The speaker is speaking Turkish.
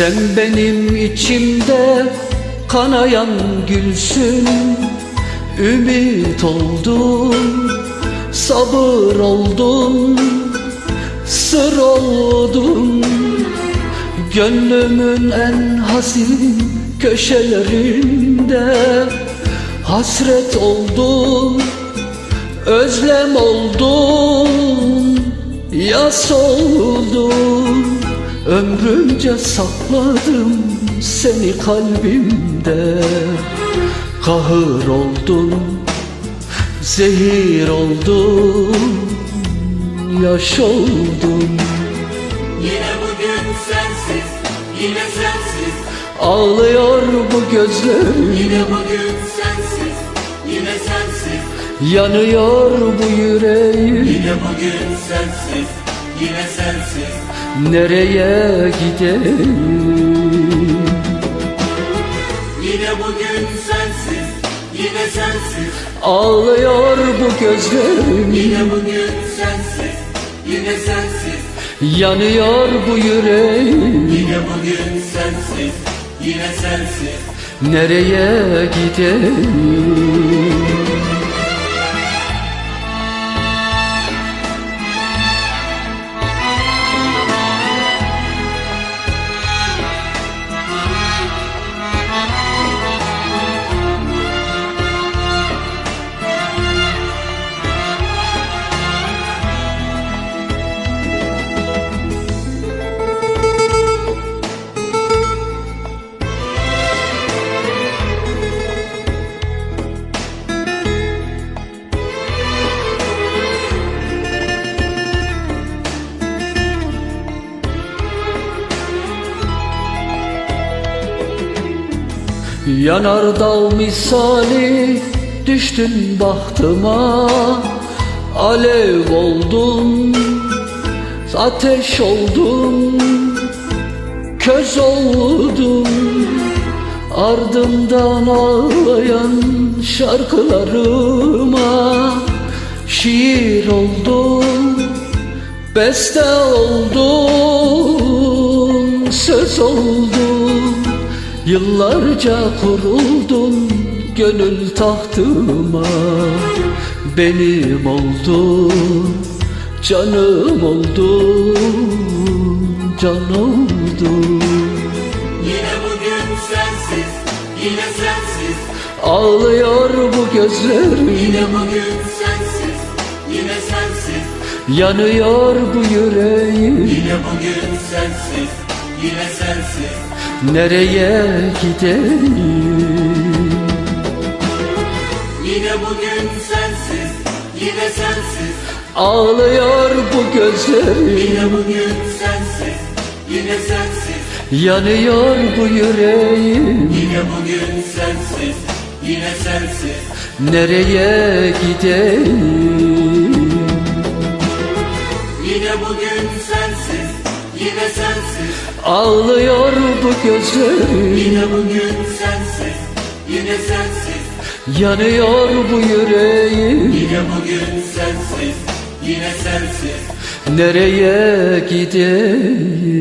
Sen benim içimde kanayan gülsün Ümit oldun, sabır oldun, sır oldun. Gönlümün en hazin köşelerinde Hasret oldun, özlem oldun, yas oldun Ömrümce sakladım seni kalbimde. Kahır oldun, zehir oldun, yaş oldun. Yine bugün sensiz, yine sensiz. Ağlıyor bu gözlerim. Yine bugün sensiz, yine sensiz. Yanıyor bu yüreğim. Yine bugün sensiz, yine sensiz Nereye gideyim? Yine bugün sensiz, yine sensiz Ağlıyor bu gözlerim. Yine bugün sensiz, yine sensiz Yanıyor bu yüreğim. Yine bugün sensiz, yine sensiz Nereye gideyim Yanardağ misali düştün bahtıma. Alev oldun, ateş oldun, köz oldun. Ardından ağlayan şarkılarıma Şiir oldun, beste oldun, söz oldun Yıllarca kuruldun gönül tahtıma. Benim oldun, canım oldun, can oldun Yine bugün sensiz, yine sensiz. Ağlıyor bu gözlerim. Yine bugün sensiz, yine sensiz. Yanıyor bu yüreğim. Yine bugün sensiz, yine sensiz Nereye gideyim? Yine bugün sensiz, yine sensiz. Ağlıyor bu gözlerim. Yine bugün sensiz, yine sensiz. Yanıyor bu yüreğim. Yine bugün sensiz, yine sensiz. Nereye gideyim? Yine bugün sensiz, yine sensiz. Ağlıyor bu gözlerim. Yine bugün sensiz, yine sensiz. Yanıyor bu yüreğim. Yine bugün sensiz, yine sensiz. Nereye gideyim